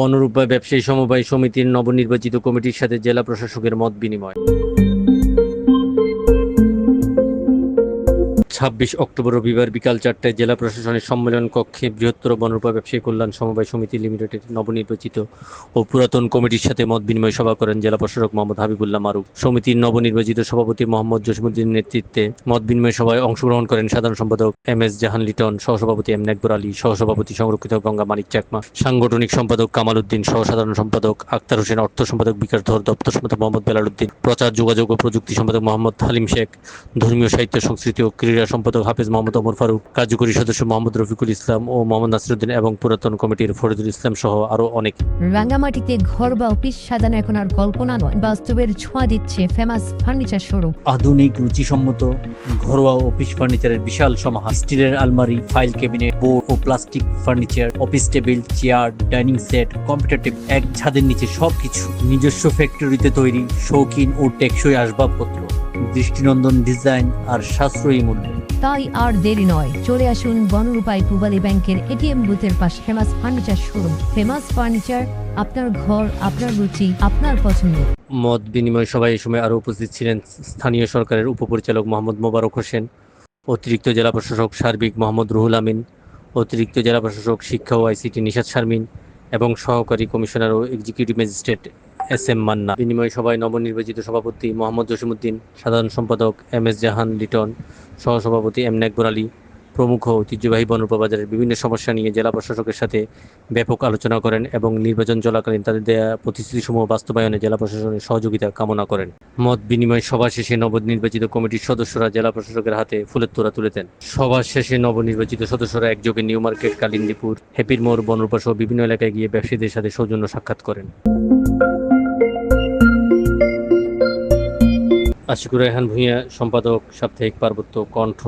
বনরূপা ব্যবসায়ী সমবায় সমিতির নবনির্বাচিত কমিটির সাথে জেলা প্রশাসকের মত বিনিময়। ছাব্বিশ অক্টোবর রবিবার বিকাল চারটায় জেলা প্রশাসনের সম্মেলন কক্ষে বৃহত্তর বনরূপা ব্যবসায়ী কল্যাণ সমবায় সমিতি লিমিটেডের নবনির্বাচিত ও পুরাতন কমিটির সাথে মত বিনিময় সভা করেন জেলা প্রশাসক মোহাম্মদ হাবিবুল্লাহ মারুফ। সমিতির নবনির্বাচিত সভাপতি মোহাম্মদ জসিমুদ্দিনের নেতৃত্বে মত বিনিময় সভায় অংশগ্রহণ করেন সাধারণ সম্পাদক এম এস জাহান লিটন, সহসভাপতি এম নাকবর আলী, সহসভাপতি সংরক্ষিত গঙ্গা মানিক চাকমা, সাংগঠনিক সম্পাদক কামাল উদ্দিন সহ সাধারণ সম্পাদক আক্তার হোসেন, অর্থ সম্পাদক বিকাশ ধর, দপ্তর সম্পাদক মোহাম্মদ বেলাল উদ্দিন, প্রচার, যোগাযোগ ও প্রযুক্তি সম্পাদক মোহাম্মদ হালিম শেখ, ধর্মীয় সাহিত্য, সংস্কৃতি ও ক্রীড়া সম্পাদক হাফিজ মোহাম্মদ ওমর ফারুক কার্যকরী সদস্য মোহাম্মদ রফিকুল ইসলাম ও মোহাম্মদ নাসিরুদ্দিন এবং পুরাতন কমিটির ফরিদুল ইসলাম সহ আরও অনেক। রাঙ্গামাটিতে ঘর বা অফিস সাজানো এখন আর কল্পনা নয়। বাস্তবের ছোঁয়া দিচ্ছে ফেমাস ফার্নিচার শোরুম। আধুনিক রুচিসম্মত ঘরোয়া অফিস ফার্নিচারের বিশাল সমাহার। স্টিলের আলমারি ফাইল ক্যাবিনেট বোর্ড ও plastic furniture office table chair dining set computer table এক ছাদের নিচে সবকিছু নিজস্ব ফ্যাক্টরিতে তৈরি শৌখিন ও টেকসই আসবাবপত্র। দৃষ্টিনন্দন ডিজাইন আর সাশ্রয়ী মূল্য। তাই আর দেরি নয় চলে আসুন বনরূপায় পূবালী ব্যাংকের এটিএম বুথের পাশে। Famous furniture showroom. Famous furniture আপনার ঘর আপনার রুচি আপনার পছন্দ। মত বিনিময় সভায় এই সময় আরও উপস্থিত ছিলেন স্থানীয় সরকারের উপপরিচালক মোহাম্মদ মোবারক হোসেন অতিরিক্ত জেলা প্রশাসক সার্বিক মোহাম্মদ রুহুল আমিন অতিরিক্ত জেলা প্রশাসক শিক্ষা ও আইসিটি নিশাদ শারমিন এবং সহকারী কমিশনার ও executive magistrate S M Manna. বিনিময় সভায় নবনির্বাচিত সভাপতি মোহাম্মদ জসিমুদ্দিন সাধারণ সম্পাদক এম এস জাহান লিটন, সহসভাপতি এম নাকবর আলী, প্রমুখ ঐতিহ্যবাহী বনরূপা বাজারের বিভিন্ন সমস্যা নিয়ে জেলা প্রশাসকের সাথে ব্যাপক আলোচনা করেন এবং নির্বাচন চলাকালীন তাদের দেয়া প্রতিশ্রুতিসমূহ বাস্তবায়নে জেলা প্রশাসনের সহযোগিতা কামনা করেন। মত বিনিময় সভা শেষে নবনির্বাচিত কমিটির সদস্যরা জেলা প্রশাসকের হাতে ফুলের তোড়া তুলে দেন। সভা শেষে নবনির্বাচিত সদস্যরা একযোগে নিউ মার্কেট, কালিন্দিপুর হ্যাপির মোড় বনরূপা সহ বিভিন্ন এলাকায় গিয়ে ব্যবসায়ীদের সাথে সৌজন্য সাক্ষাৎ করেন। আশিকুর রেহান ভূঁইয়া সম্পাদক সাপ্তাহিক পার্বত্য কণ্ঠ।